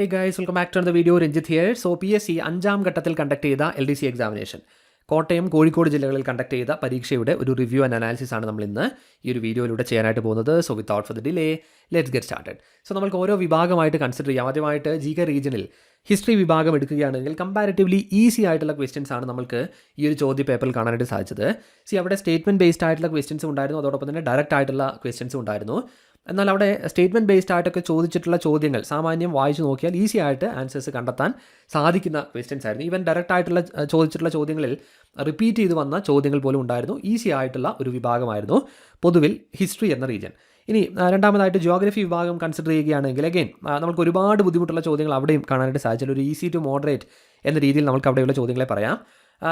Hey guys welcome back to the video Ranjith here so P S C അഞ്ചാം ഘട്ടത്തിൽ conduct ചെയ്ത L D C examination Kottayam Kozhikode ജില്ലകളിൽ conduct ചെയ്ത പരീക്ഷയുടെ ഒരു റിവ്യൂ ആൻഡ് അനാലിസിസ് ആണ് നമ്മൾ ഇന്ന് ഈ ഒരു വീഡിയോയിലൂടെ ചെയ്യാനായിട്ട് പോകുന്നത്. So without for the delay let's get started so നമുക്ക് ഓരോ വിഭാഗമായിട്ട് കൺസിഡർ ചെയ്യാം. ആദ്യമായിട്ട് ജി കെ റീജിയനിൽ ഹിസ്റ്ററി വിഭാഗം എടുക്കുകയാണെങ്കിൽ കമ്പാരിറ്റീവ്ലി ഈസി ആയിട്ടുള്ള ക്വസ്റ്റ്യൻസ് ആണ് നമുക്ക് ഈ ഒരു ചോദ്യ പേപ്പറിൽ കാണാനായിട്ട് സാധിച്ചത്. സി അവിടെ സ്റ്റേറ്റ്മെന്റ് ബേസ്ഡ് ആയിട്ടുള്ള ക്വസ്റ്റ്യൻസ് ഉണ്ടായിരുന്നു. അതോടൊപ്പം തന്നെ ഡയറക്റ്റ് ആയിട്ടുള്ള ക്വസ്റ്റ്യൻസ് ഉണ്ടായിരുന്നു. എന്നാൽ അവിടെ സ്റ്റേറ്റ്മെന്റ് ബേസ്ഡ് ആയിട്ടൊക്കെ ചോദിച്ചിട്ടുള്ള ചോദ്യങ്ങൾ സാമാന്യം വായിച്ചു നോക്കിയാൽ ഈസി ആയിട്ട് ആൻസേഴ്സ് കണ്ടെത്താൻ സാധിക്കുന്ന ക്വസ്റ്റ്യൻസ് ആയിരുന്നു. ഈവൻ ഡയറക്റ്റ് ആയിട്ടുള്ള ചോദിച്ചിട്ടുള്ള ചോദ്യങ്ങളിൽ റിപ്പീറ്റ് ചെയ്ത് വന്ന ചോദ്യങ്ങൾ പോലും ഉണ്ടായിരുന്നു. ഈസി ആയിട്ടുള്ള ഒരു വിഭാഗമായിരുന്നു പൊതുവിൽ ഹിസ്റ്ററി എന്ന റീജിയൻ ഇനി രണ്ടാമതായിട്ട് ജിയോഗ്രഫി വിഭാഗം കൺസിഡർ ചെയ്യുകയാണെങ്കിൽ അഗെയിൻ നമുക്ക് ഒരുപാട് ബുദ്ധിമുട്ടുള്ള ചോദ്യങ്ങൾ അവിടെയും കാണാനായിട്ട് സാധിച്ചാൽ ഒരു ഈസി ടു മോഡറേറ്റ് എന്ന രീതിയിൽ നമുക്ക് അവിടെയുള്ള ചോദ്യങ്ങളെ പറയാം.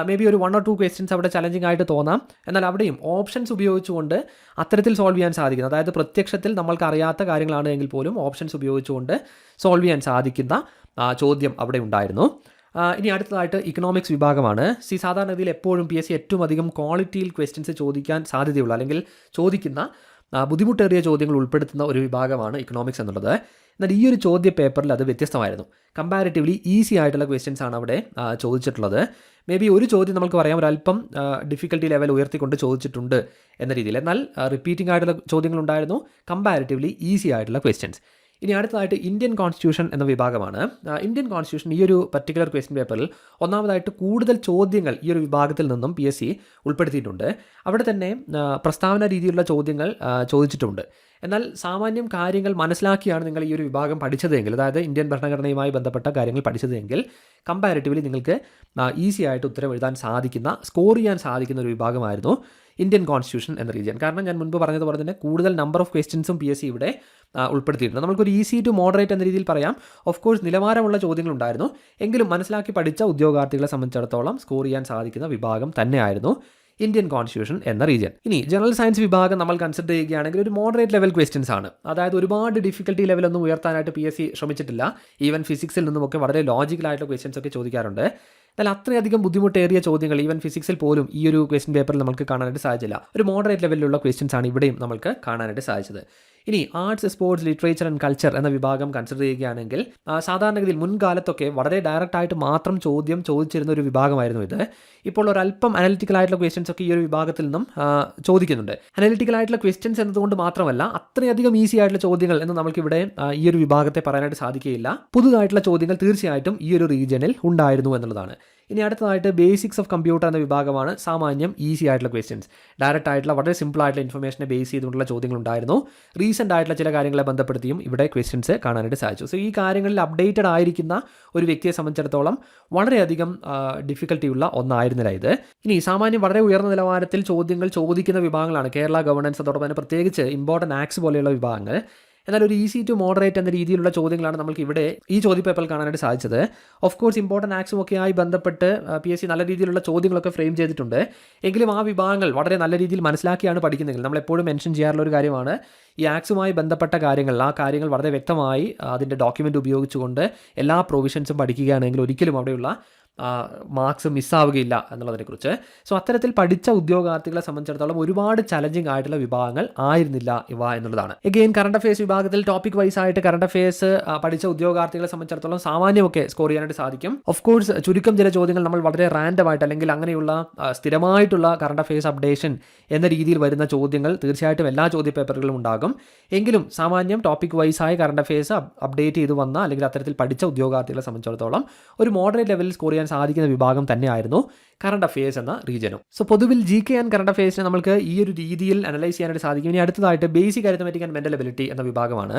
മേ ബി ഒരു വൺ ഓർ ടു ക്വസ്റ്റ്യൻസ് അവിടെ ചലഞ്ചിങ് ആയിട്ട് തോന്നാം. എന്നാൽ അവിടെയും ഓപ്ഷൻസ് ഉപയോഗിച്ചുകൊണ്ട് അത്തരത്തിൽ സോൾവ് ചെയ്യാൻ സാധിക്കുന്നു. അതായത് പ്രത്യക്ഷത്തിൽ നമ്മൾക്ക് അറിയാത്ത കാര്യങ്ങളാണ് എങ്കിൽ പോലും ഓപ്ഷൻസ് ഉപയോഗിച്ചുകൊണ്ട് സോൾവ് ചെയ്യാൻ സാധിക്കുന്ന ചോദ്യം അവിടെ ഉണ്ടായിരുന്നു. ഇനി അടുത്തതായിട്ട് ഇക്കണോമിക്സ് വിഭാഗമാണ്. സി സാധാരണഗതിയിൽ എപ്പോഴും പി എസ് സി ഏറ്റവും അധികം ക്വാളിറ്റിയിൽ ക്വസ്റ്റ്യൻസ് ചോദിക്കാൻ സാധ്യതയുള്ള. അല്ലെങ്കിൽ ചോദിക്കുന്ന ബുദ്ധിമുട്ടേറിയ ചോദ്യങ്ങൾ ഉൾപ്പെടുത്തുന്ന ഒരു വിഭാഗമാണ് ഇക്കണോമിക്സ് എന്നുള്ളത്. എന്നാൽ ഈ ഒരു ചോദ്യ പേപ്പറിൽ അത് വ്യത്യസ്തമായിരുന്നു. കമ്പാരിറ്റീവ്ലി ഈസി ആയിട്ടുള്ള ക്വസ്റ്റ്യൻസ് ആണ് അവിടെ ചോദിച്ചിട്ടുള്ളത്. മേ ബി ഒരു ചോദ്യം നമുക്ക് പറയാം. ഒരല്പം ഡിഫിക്കൽട്ടി ലെവൽ ഉയർത്തിക്കൊണ്ട് ചോദിച്ചിട്ടുണ്ട് എന്ന രീതിയിൽ. എന്നാൽ റിപ്പീറ്റിംഗ് ആയിട്ടുള്ള ചോദ്യങ്ങളുണ്ടായിരുന്നു. കമ്പാരിറ്റീവ്ലി ഈസി ആയിട്ടുള്ള ക്വസ്റ്റ്യൻസ് ഇനി അടുത്തതായിട്ട് ഇന്ത്യൻ കോൺസ്റ്റിറ്റ്യൂഷൻ എന്ന വിഭാഗമാണ്. ഇന്ത്യൻ കോൺസ്റ്റിറ്റ്യൂഷൻ ഈ ഒരു പർട്ടിക്കുലർ ക്വസ്റ്റ്യൻ പേപ്പറിൽ ഒന്നാമതായിട്ട് കൂടുതൽ ചോദ്യങ്ങൾ ഈ ഒരു വിഭാഗത്തിൽ നിന്നും പി എസ് സി ഉൾപ്പെടുത്തിയിട്ടുണ്ട്. അവിടെ തന്നെ പ്രസ്താവന രീതിയിലുള്ള ചോദ്യങ്ങൾ ചോദിച്ചിട്ടുണ്ട്. എന്നാൽ സാമാന്യം കാര്യങ്ങൾ മനസ്സിലാക്കിയാണ് നിങ്ങൾ ഈ ഒരു വിഭാഗം പഠിച്ചതെങ്കിൽ അതായത് ഇന്ത്യൻ ഭരണഘടനയുമായി ബന്ധപ്പെട്ട കാര്യങ്ങൾ പഠിച്ചതെങ്കിൽ കമ്പാരിറ്റീവ്ലി നിങ്ങൾക്ക് ഈസി ആയിട്ട് ഉത്തരം എഴുതാൻ സാധിക്കുന്ന സ്കോർ ചെയ്യാൻ സാധിക്കുന്ന ഒരു വിഭാഗമായിരുന്നു. ഇന്ത്യൻ കോൺസ്റ്റിറ്റ്യൂഷൻ എന്ന റീജിയൻ കാരണം ഞാൻ മുൻപ് പറഞ്ഞതുപോലെ തന്നെ കൂടുതൽ നമ്പർ ഓഫ് ക്വസ്റ്റ്യൻസും പി എസ് സി ഇവിടെ ഉൾപ്പെടുത്തിയിട്ടുണ്ട്. നമുക്കൊരു ഈസി ടു മോഡറേറ്റ് എന്ന രീതിയിൽ പറയാം. ഓഫ് കോഴ്സ് നിലവാരമുള്ള ചോദ്യങ്ങൾ ഉണ്ടായിരുന്നു എങ്കിലും മനസ്സിലാക്കി പഠിച്ച ഉദ്യോഗാർത്ഥികളെ സംബന്ധിച്ചിടത്തോളം സ്കോർ ചെയ്യാൻ സാധിക്കുന്ന വിഭാഗം തന്നെയായിരുന്നു ഇന്ത്യൻ കോൺസ്റ്റിറ്റ്യൂഷൻ എന്ന റീജിയൻ ഇനി ജനറൽ സയൻസ് വിഭാഗം നമ്മൾ കൺസിഡർ ചെയ്യുകയാണെങ്കിൽ ഒരു മോഡറേറ്റ് ലെവൽ ക്വസ്റ്റ്യൻസ് ആണ്. അതായത് ഒരുപാട് ഡിഫിക്കൽട്ടി ലെവലൊന്നും ഉയർത്താനായിട്ട് പി എസ് സി ശ്രമിച്ചിട്ടില്ല. ഈവൻ ഫിസിക്സിൽ നിന്നുമൊക്കെ വളരെ ലോജിക്കലായിട്ടുള്ള ക്വസ്റ്റ്യൻസ് ഒക്കെ ചോദിക്കാറുണ്ട്. എന്നാൽ അത്രയധികം ബുദ്ധിമുട്ടേറിയ ചോദ്യങ്ങൾ ഈവൻ ഫിസിക്സിൽ പോലും ഈ ഒരു ക്വസ്റ്റ്യൻ പേപ്പറിൽ നമുക്ക് കാണാനായിട്ട് സാധിച്ചില്ല. ഒരു മോഡറേറ്റ് ലെവലിലുള്ള ക്വസ്റ്റ്യൻസ് ആണ് ഇവിടെയും നമുക്ക് കാണാനായിട്ട് സാധിച്ചത്. ഇനി arts sports literature and culture എന്ന വിഭാഗം കൺസിഡർ ചെയ്യുകയാണെങ്കിൽ സാധാരണഗതിയിൽ മുൻകാലത്തൊക്കെ വളരെ ഡയറക്റ്റ് ആയിട്ട് മാത്രം ചോദ്യം ചോദിച്ചിരുന്ന ഒരു വിഭാഗമായിരുന്നു ഇത്. ഇപ്പോൾ ഒരു അല്പം അനലിറ്റിക്കൽ ആയിട്ടുള്ള ക്വസ്റ്റ്യൻസ് ഒക്കെ ഈ ഒരു വിഭാഗത്തിൽ നിന്നും ചോദിക്കുന്നുണ്ട്. അനലിറ്റിക്കൽ ആയിട്ടുള്ള ക്വസ്റ്റ്യൻസ് എന്നതുകൊണ്ട് മാത്രമല്ല അത്രയധികം ഈസി ആയിട്ടുള്ള ചോദ്യങ്ങൾ എന്ന് നമുക്കിവിടെ ഈ ഒരു വിഭാഗത്തെ പറയാനായിട്ട് സാധിക്കുകയില്ല. പുതുതായിട്ടുള്ള ചോദ്യങ്ങൾ തീർച്ചയായിട്ടും ഈ ഒരു റീജിയനിൽ ഉണ്ടായിരുന്നു എന്നുള്ളതാണ്. ഇനി അടുത്തതായിട്ട് ബേസിക്സ് ഓഫ് കമ്പ്യൂട്ടർ എന്ന വിഭാഗമാണ് സാമാന്യം ഈസി ആയിട്ടുള്ള ക്വസ്റ്റ്യൻസ് ഡയറക്റ്റ് ആയിട്ടുള്ള വളരെ സിമ്പിൾ ആയിട്ടുള്ള ഇൻഫർമേഷനെ ബേസ് ചെയ്തുകൊണ്ടുള്ള ചോദ്യങ്ങൾ ഉണ്ടായിരുന്നു റീസെന്റ് ആയിട്ടുള്ള ചില കാര്യങ്ങളെ ബന്ധപ്പെടുത്തിയും ഇവിടെ ക്വസ്റ്റ്യൻസ് കാണാനായിട്ട് സാധിച്ചു. സോ ഈ കാര്യങ്ങളിൽ അപ്ഡേറ്റഡ് ആയിരിക്കുന്ന ഒരു വ്യക്തിയെ സംബന്ധിച്ചിടത്തോളം വളരെയധികം ഡിഫിക്കൽട്ടി ഉള്ള ഒന്നായിരുന്നില്ല ഇത്. ഇനി സാമാന്യം വളരെ ഉയർന്ന നിലവാരത്തിൽ ചോദ്യങ്ങൾ ചോദിക്കുന്ന വിഭാഗങ്ങളാണ് കേരള ഗവർണൻസ് അതോടൊപ്പം തന്നെ പ്രത്യേകിച്ച് ഇമ്പോർട്ടന്റ് ആക്സ് പോലെയുള്ള വിഭാഗങ്ങൾ. എന്നാൽ ഒരു ഈസി ടു മോഡറേറ്റ് എന്ന രീതിയിലുള്ള ചോദ്യങ്ങളാണ് നമുക്ക് ഇവിടെ ഈ ചോദ്യപേപ്പറിൽ കാണാനായിട്ട് സാധിച്ചത്. ഓഫ് കോഴ്സ് ഇമ്പോർട്ടന്റ് ആക്സും ഒക്കെ ആയി ബന്ധപ്പെട്ട് പി എസ് സി നല്ല രീതിയിലുള്ള ചോദ്യങ്ങളൊക്കെ ഫ്രെയിം ചെയ്തിട്ടുണ്ട്. എങ്കിലും ആ വിഭാഗങ്ങൾ വളരെ നല്ല രീതിയിൽ മനസ്സിലാക്കിയാണ് പഠിക്കുന്നതെങ്കിൽ നമ്മൾ എപ്പോഴും മെൻഷൻ ചെയ്യാറുള്ള ഒരു കാര്യമാണ് ഈ ആക്സുമായി ബന്ധപ്പെട്ട കാര്യങ്ങൾ ആ കാര്യങ്ങൾ വളരെ വ്യക്തമായി അതിന്റെ ഡോക്യുമെന്റ് ഉപയോഗിച്ചുകൊണ്ട് എല്ലാ പ്രൊവിഷൻസും പഠിക്കുകയാണെങ്കിൽ ഒരിക്കലും അവിടെയുള്ള മാർക്സ് മിസ്സാവുകയില്ല എന്നുള്ളതിനെക്കുറിച്ച്. സോ അത്തരത്തിൽ പഠിച്ച ഉദ്യോഗാർത്ഥികളെ സംബന്ധിച്ചിടത്തോളം ഒരുപാട് ചലഞ്ചിങ് ആയിട്ടുള്ള വിഭാഗങ്ങൾ ആയിരുന്നില്ല ഇവ എന്നുള്ളതാണ്. എഗെയിൻ കറണ്ട് അഫയേഴ്സ് വിഭാഗത്തിൽ ടോപ്പിക് വൈസ് ആയിട്ട് കറണ്ട് അഫയേഴ്സ് പഠിച്ച ഉദ്യോഗാർത്ഥികളെ സംബന്ധിച്ചിടത്തോളം സാമാന്യമൊക്കെ സ്കോർ ചെയ്യാനായിട്ട് സാധിക്കും. ഓഫ് കോഴ്സ് ചുരുക്കം ചില ചോദ്യങ്ങൾ നമ്മൾ വളരെ റാൻഡം ആയിട്ട് അല്ലെങ്കിൽ അങ്ങനെയുള്ള സ്ഥിരമായിട്ടുള്ള കറണ്ട് അഫയേഴ്സ് അപ്ഡേഷൻ എന്ന രീതിയിൽ വരുന്ന ചോദ്യങ്ങൾ തീർച്ചയായിട്ടും എല്ലാ ചോദ്യ പേപ്പറുകളും ഉണ്ടാകും. എങ്കിലും സാമാന്യം ടോപ്പിക് വൈസ് ആയ കറണ്ട് അഫയേഴ്സ് അപ്ഡേറ്റ് ചെയ്ത് വന്ന അല്ലെങ്കിൽ അത്തരത്തിൽ പഠിച്ച ഉദ്യോഗാർത്ഥികളെ സംബന്ധിച്ചിടത്തോളം ഒരു മോഡറേറ്റ് ലെവലിൽ സ്കോർ ചെയ്യാൻ സാധിക്കുന്ന വിഭാഗം തന്നെയായിരുന്നു കറണ്ട് അഫയേഴ്സ് എന്ന റീജനും സോ പൊതുവിൽ ജി കെ ആൻഡ് കറണ്ട് അഫയേഴ്സിനെ നമുക്ക് ഈ ഒരു രീതിയിൽ അനലൈസ് ചെയ്യാനായിട്ട് സാധിക്കും. ഇനി അടുത്തതായിട്ട് basic arithmetic and mental ability എന്ന വിഭാഗമാണ്.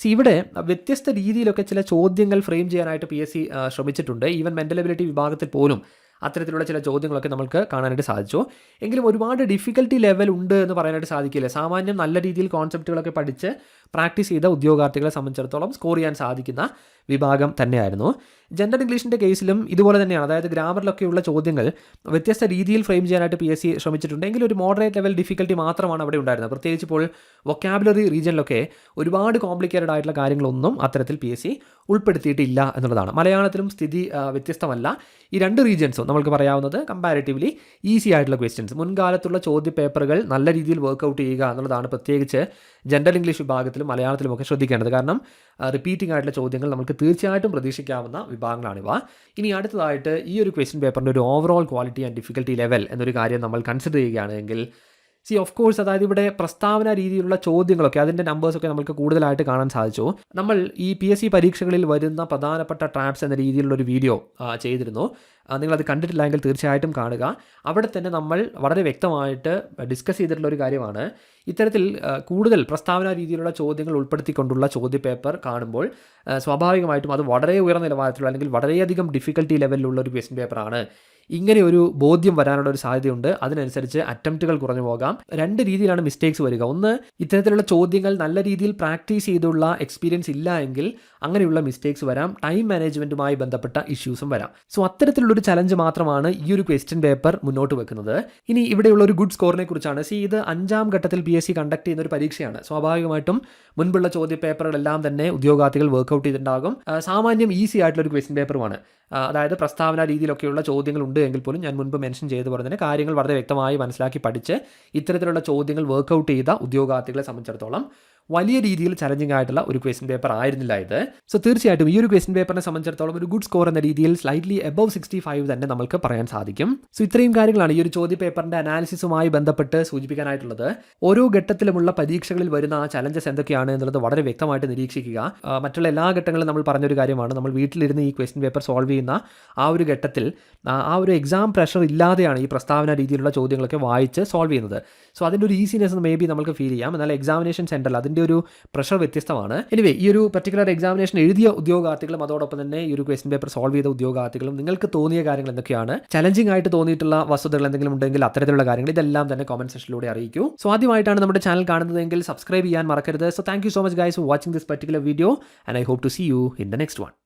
സി ഇവിടെ വ്യത്യസ്ത രീതിയിലൊക്കെ ചില ചോദ്യങ്ങൾ ഫ്രെയിം ചെയ്യാനായിട്ട് പി എസ് സി ശ്രമിച്ചിട്ടുണ്ട്. ഈവൻ മെന്റൽ എബിലിറ്റി വിഭാഗത്തിൽ പോലും അത്തരത്തിലുള്ള ചില ചോദ്യങ്ങളൊക്കെ നമുക്ക് കാണാനായിട്ട് സാധിച്ചു. എങ്കിലും ഒരുപാട് ഡിഫിക്കൽട്ടി ലെവൽ ഉണ്ട് എന്ന് പറയാനായിട്ട് സാധിക്കില്ല. സാമാന്യം നല്ല രീതിയിൽ കോൺസെപ്റ്റുകളൊക്കെ പഠിച്ച് പ്രാക്ടീസ് ചെയ്ത ഉദ്യോഗാർത്ഥികളെ സംബന്ധിച്ചിടത്തോളം സ്കോർ ചെയ്യാൻ സാധിക്കുന്ന വിഭാഗം തന്നെയായിരുന്നു. ജനറൽ ഇംഗ്ലീഷിന്റെ കേസിലും ഇതുപോലെ തന്നെയാണ്. അതായത് ഗ്രാമറിലൊക്കെയുള്ള ചോദ്യങ്ങൾ വ്യത്യസ്ത രീതിയിൽ ഫ്രെയിം ചെയ്യാനായിട്ട് പി എസ് സി ശ്രമിച്ചിട്ടുണ്ട്. എങ്കിലും ഒരു മോഡറേറ്റ് ലെവൽ ഡിഫിക്കൽട്ടി മാത്രമാണ് അവിടെ ഉണ്ടായിരുന്നത്. പ്രത്യേകിച്ച് ഇപ്പോൾ വൊക്കാബുലറി റീജിയനിലൊക്കെ ഒരുപാട് കോംപ്ലിക്കേറ്റഡ് ആയിട്ടുള്ള കാര്യങ്ങളൊന്നും അത്തരത്തിൽ പി എസ് സി ഉൾപ്പെടുത്തിയിട്ടില്ല എന്നുള്ളതാണ്. മലയാളത്തിലും സ്ഥിതി വ്യത്യസ്തമല്ല. ഈ രണ്ട് റീജിയൻസും നമുക്ക് പറയാവുന്നത് കമ്പാരിറ്റീവ്ലി ഈസി ആയിട്ടുള്ള ക്വസ്റ്റ്യൻസ് മുൻകാലത്തുള്ള ചോദ്യ പേപ്പറുകൾ നല്ല രീതിയിൽ വർക്കൗട്ട് ചെയ്യുക എന്നുള്ളതാണ്. പ്രത്യേകിച്ച് ജനറൽ ഇംഗ്ലീഷ് വിഭാഗത്തിലും ഇംഗ്ലീഷിലും മലയാളത്തിലും ഒക്കെ ശ്രദ്ധിക്കേണ്ടത്. കാരണം റിപ്പീറ്റിംഗ് ആയിട്ടുള്ള ചോദ്യങ്ങൾ നമുക്ക് തീർച്ചയായിട്ടും പ്രതീക്ഷിക്കാവുന്ന വിഭാഗങ്ങളാണിവ. ഇനി അടുത്തതായിട്ട് ഈ ഒരു ക്വസ്റ്റ്യൻ പേപ്പറിന്റെ ഒരു overall quality and difficulty level എന്നൊരു കാര്യം നമ്മൾ കൺസിഡർ ചെയ്യുകയാണെങ്കിൽ സി ഓഫ് കോഴ്സ് അതായത് ഇവിടെ പ്രസ്താവന രീതിയിലുള്ള ചോദ്യങ്ങളൊക്കെ അതിന്റെ നമ്പേഴ്സൊക്കെ നമുക്ക് കൂടുതലായിട്ട് കാണാൻ സാധിച്ചു. നമ്മൾ ഈ പി എസ് സി പരീക്ഷകളിൽ വരുന്ന പ്രധാനപ്പെട്ട ട്രാപ്സ് എന്ന രീതിയിലുള്ള ഒരു വീഡിയോ ചെയ്തിരുന്നു. നിങ്ങളത് കണ്ടിട്ടില്ലെങ്കിൽ തീർച്ചയായിട്ടും കാണുക. അവിടെ തന്നെ നമ്മൾ വളരെ വ്യക്തമായിട്ട് ഡിസ്കസ് ചെയ്തിട്ടുള്ള ഒരു കാര്യമാണ്. ഇത്തരത്തിൽ കൂടുതൽ പ്രസ്താവനാ രീതിയിലുള്ള ചോദ്യങ്ങൾ ഉൾപ്പെടുത്തിക്കൊണ്ടുള്ള ചോദ്യപേപ്പർ കാണുമ്പോൾ സ്വാഭാവികമായിട്ടും അത് വളരെ ഉയർന്ന നിലവാരത്തിലുള്ള അല്ലെങ്കിൽ വളരെയധികം ഡിഫിക്കൽട്ടി ലെവലിലുള്ള ഒരു ക്വസ്റ്റ്യൻ പേപ്പറാണ് ഇങ്ങനെ ഒരു ബോധ്യം വരാനുള്ള ഒരു സാധ്യതയുണ്ട്. അതിനനുസരിച്ച് അറ്റംപ്റ്റുകൾ കുറഞ്ഞു പോകാം. രണ്ട് രീതിയിലാണ് മിസ്റ്റേക്സ് വരിക. ഒന്ന് ഇത്തരത്തിലുള്ള ചോദ്യങ്ങൾ നല്ല രീതിയിൽ പ്രാക്ടീസ് ചെയ്തുള്ള എക്സ്പീരിയൻസ് ഇല്ല എങ്കിൽ അങ്ങനെയുള്ള മിസ്റ്റേക്സ് വരാം. ടൈം മാനേജ്മെന്റുമായി ബന്ധപ്പെട്ട ഇഷ്യൂസും വരാം. സോ അത്തരത്തിലുള്ളൊരു ചലഞ്ച് മാത്രമാണ് ഈ ഒരു ക്വസ്റ്റ്യൻ പേപ്പർ മുന്നോട്ട് വെക്കുന്നത്. ഇനി ഇവിടെയുള്ള ഒരു ഗുഡ് സ്കോറിനെ കുറിച്ചാണ്. സി ഇത് അഞ്ചാം ഘട്ടത്തിൽ പി എസ് സി കണ്ടക്ട് ചെയ്യുന്ന ഒരു പരീക്ഷയാണ്. സ്വാഭാവികമായിട്ടും മുൻപുള്ള ചോദ്യ പേപ്പറുകളെല്ലാം തന്നെ ഉദ്യോഗാർത്ഥികൾ വർക്കൗട്ട് ചെയ്തിട്ടുണ്ടാകും. സാമാന്യം ഈസി ആയിട്ടുള്ള ഒരു ക്വസ്റ്റ്യൻ പേപ്പറുമാണ് അതായത് പ്രസ്താവന രീതിയിലൊക്കെയുള്ള ചോദ്യങ്ങൾ ഉണ്ട് എങ്കിൽ പോലും ഞാൻ മുൻപ് മെൻഷൻ ചെയ്തു പോലെ തന്നെ കാര്യങ്ങൾ വളരെ വ്യക്തമായി മനസ്സിലാക്കി പഠിച്ച് ഇത്തരത്തിലുള്ള ചോദ്യങ്ങൾ വർക്കൗട്ട് ചെയ്ത ഉദ്യോഗാർത്ഥികളെ സംബന്ധിച്ചിടത്തോളം വലിയ രീതിയിൽ ചലഞ്ചിങ് ആയിട്ടുള്ള ഒരു ക്വസ്റ്റ്യൻ പേപ്പർ ആയിരുന്നില്ല ഇത്. സോ തീർച്ചയായിട്ടും ഈ ഒരു ക്വസ്റ്റ്യൻ പേപ്പറിനെ സംബന്ധിച്ചിടത്തോളം ഒരു ഗുഡ് സ്കോർ എന്ന രീതിയിൽ സ്ലൈറ്റ്ലി എബവ് സിക്സ്റ്റി ഫൈവ് തന്നെ നമുക്ക് പറയാൻ സാധിക്കും. സോ ഇത്രയും കാര്യങ്ങളാണ് ഈ ഒരു ചോദ്യ പേപ്പറിന്റെ അനാലിസിസുമായി ബന്ധപ്പെട്ട് സൂചിപ്പിക്കാനായിട്ടുള്ളത്. ഓരോ ഘട്ടത്തിലുമുള്ള പരീക്ഷകളിൽ വരുന്ന ആ ചലഞ്ചസ് എന്തൊക്കെയാണ് എന്നുള്ളത് വളരെ വ്യക്തമായിട്ട് നിരീക്ഷിക്കുക. മറ്റുള്ള എല്ലാ ഘട്ടങ്ങളും നമ്മൾ പറഞ്ഞൊരു കാര്യമാണ്. നമ്മൾ വീട്ടിലിരുന്ന് ഈ ക്വസ്റ്റ്യൻ പേപ്പർ സോൾവ് ചെയ്യുന്ന ആ ഒരു ഘട്ടത്തിൽ ആ ഒരു എക്സാം പ്രഷർ ഇല്ലാതെയാണ് ഈ പ്രസ്താവന രീതിയിലുള്ള ചോദ്യങ്ങളൊക്കെ വായിച്ച് സോൾവ് ചെയ്യുന്നത്. സോ അതിന്റെ ഒരു ഈസിനെസ് മേ ബി നമുക്ക് ഫീൽ ചെയ്യാം. എന്നാൽ എക്സാമിനേഷൻ സെന്ററിൽ അതിന്റെ ഒരു പ്രഷർ വ്യത്യസ്തമാണ്. എനിവേ ഈ ഒരു പർട്ടിക്കുലർ എക്സാമിനേഷൻ എഴുതിയ ഉദ്യോഗാർത്ഥികളും അതോടൊപ്പം തന്നെ ഈ ഒരു ക്വസ്റ്റ്യൻ പേപ്പർ സോൾവ് ചെയ്ത ഉദ്യോഗാർത്ഥികളും നിങ്ങൾക്ക് തോന്നിയ കാര്യങ്ങൾ എന്തൊക്കെയാണ്? ചലഞ്ചിങ് ആയിട്ട് തോന്നിയിട്ടുള്ള വസ്തുതകൾ എന്തെങ്കിലും ഉണ്ടെങ്കിൽ അത്തരത്തിലുള്ള കാര്യങ്ങൾ ഇതെല്ലാം തന്നെ കോമന്റ് സെക്ഷനിലൂടെ അറിയിക്കൂ. സോ ആദ്യമായിട്ടാണ് നമ്മുടെ ചാനൽ കാണുന്നതെങ്കിൽ സബ്സ്ക്രൈബ് ചെയ്യാൻ മറക്കരുത്. So thank so much guys for watching this particular video and I hope to see you in the next one